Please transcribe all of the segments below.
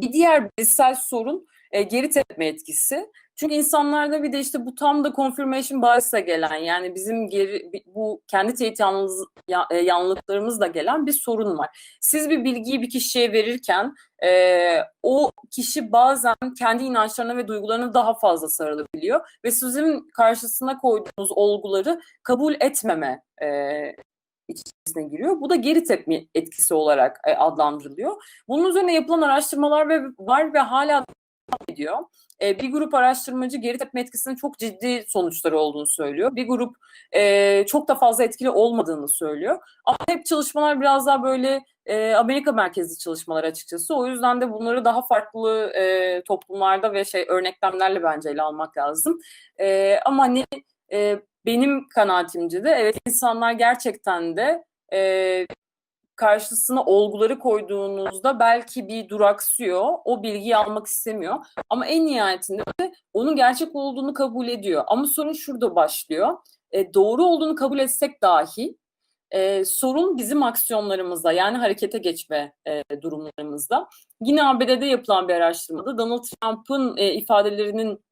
Bir diğer bilişsel sorun e, geri tepme etkisi. Çünkü insanlarda bir de işte bu tam da confirmation bias'la gelen yani bizim geri bu kendi teyit yanlız, ya, yanlılıklarımızla gelen bir sorun var. Siz bir bilgiyi bir kişiye verirken e, o kişi bazen kendi inançlarına ve duygularına daha fazla sarılabiliyor ve sizin karşısına koyduğunuz olguları kabul etmeme e, içerisine giriyor. Bu da geri tepme etkisi olarak e, adlandırılıyor. Bunun üzerine yapılan araştırmalar ve var ve hala ediyor. E, bir grup araştırmacı geri tepme etkisinin çok ciddi sonuçları olduğunu söylüyor. Bir grup e, çok da fazla etkili olmadığını söylüyor. Ama hep çalışmalar biraz daha böyle e, Amerika merkezli çalışmalar açıkçası. O yüzden de bunları daha farklı e, toplumlarda ve şey örneklemlerle bence ele almak lazım. E, ama hani e, benim kanaatimce de evet insanlar gerçekten de e, karşısına olguları koyduğunuzda belki bir duraksıyor, o bilgiyi almak istemiyor. Ama en nihayetinde de onun gerçek olduğunu kabul ediyor. Ama sorun şurada başlıyor. E, doğru olduğunu kabul etsek dahi e, sorun bizim aksiyonlarımızda yani harekete geçme e, durumlarımızda. Yine ABD'de yapılan bir araştırmada Donald Trump'ın e, ifadelerinin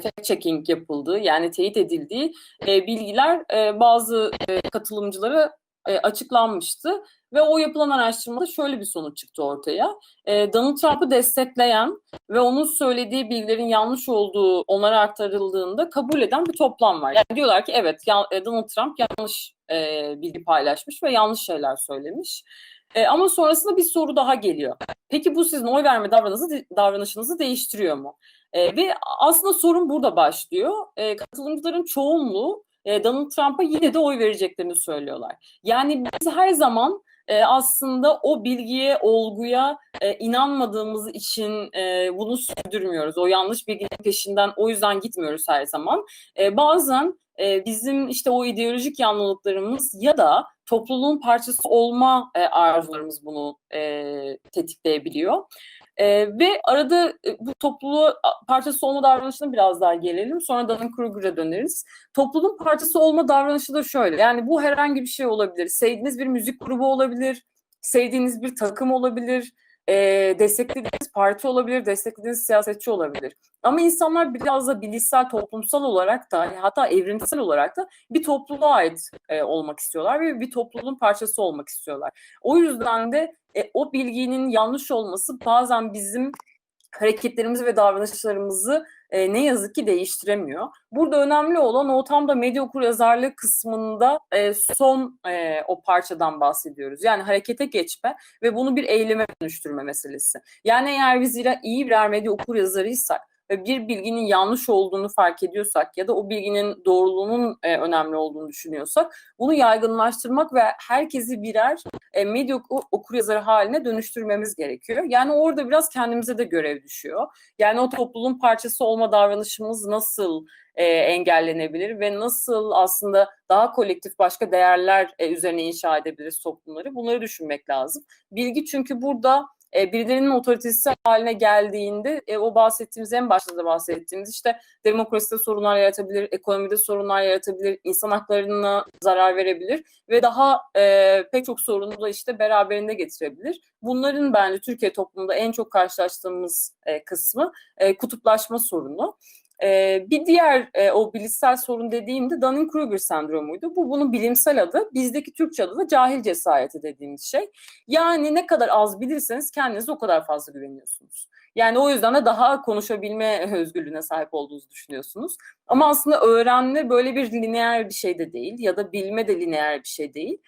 fact checking yapıldığı yani teyit edildiği e, bilgiler e, bazı e, katılımcılara e, açıklanmıştı ve o yapılan araştırmada şöyle bir sonuç çıktı ortaya. E, Donald Trump'ı destekleyen ve onun söylediği bilgilerin yanlış olduğu onlara aktarıldığında kabul eden bir toplam var. Yani diyorlar ki evet e, Donald Trump yanlış e, bilgi paylaşmış ve yanlış şeyler söylemiş. E, ama sonrasında bir soru daha geliyor. Peki bu sizin oy verme davranışınızı, davranışınızı değiştiriyor mu? E, ve aslında sorun burada başlıyor. E, katılımcıların çoğunluğu e, Donald Trump'a yine de oy vereceklerini söylüyorlar. Yani biz her zaman e, aslında o bilgiye, olguya e, inanmadığımız için e, bunu sürdürmüyoruz. O yanlış bilginin peşinden o yüzden gitmiyoruz her zaman. E, bazen e, bizim işte o ideolojik yanlılıklarımız ya da topluluğun parçası olma e, arzularımız bunu e, tetikleyebiliyor. E, ve arada e, bu topluluğu parçası olma davranışına biraz daha gelelim. Sonra Dunning-Kruger'a döneriz. Topluluğun parçası olma davranışı da şöyle. Yani bu herhangi bir şey olabilir. Sevdiğiniz bir müzik grubu olabilir. Sevdiğiniz bir takım olabilir e, desteklediğiniz parti olabilir, desteklediğiniz siyasetçi olabilir. Ama insanlar biraz da bilişsel, toplumsal olarak da hatta evrimsel olarak da bir topluluğa ait e, olmak istiyorlar ve bir topluluğun parçası olmak istiyorlar. O yüzden de e, o bilginin yanlış olması bazen bizim hareketlerimizi ve davranışlarımızı e, ne yazık ki değiştiremiyor. Burada önemli olan o tam da medya okuryazarlığı kısmında e, son e, o parçadan bahsediyoruz. Yani harekete geçme ve bunu bir eyleme dönüştürme meselesi. Yani eğer biz iyi birer medya okuryazarıysak ve bir bilginin yanlış olduğunu fark ediyorsak ya da o bilginin doğruluğunun e, önemli olduğunu düşünüyorsak bunu yaygınlaştırmak ve herkesi birer e, medya okuryazarı haline dönüştürmemiz gerekiyor. Yani orada biraz kendimize de görev düşüyor. Yani o topluluğun parçası olma davranışımız nasıl e, engellenebilir ve nasıl aslında daha kolektif başka değerler e, üzerine inşa edebiliriz toplumları bunları düşünmek lazım. Bilgi çünkü burada e, birilerinin otoritesi haline geldiğinde e, o bahsettiğimiz en başta da bahsettiğimiz işte demokraside sorunlar yaratabilir, ekonomide sorunlar yaratabilir, insan haklarına zarar verebilir ve daha e, pek çok sorunu da işte beraberinde getirebilir. Bunların bence Türkiye toplumunda en çok karşılaştığımız e, kısmı e, kutuplaşma sorunu. Ee, bir diğer e, o bilişsel sorun dediğimde Dunning-Kruger sendromuydu. Bu bunun bilimsel adı. Bizdeki Türkçe adı da cahil cesareti dediğimiz şey. Yani ne kadar az bilirseniz kendinize o kadar fazla güveniyorsunuz. Yani o yüzden de daha konuşabilme özgürlüğüne sahip olduğunuzu düşünüyorsunuz. Ama aslında öğrenme böyle bir lineer bir şey de değil ya da bilme de lineer bir şey değil.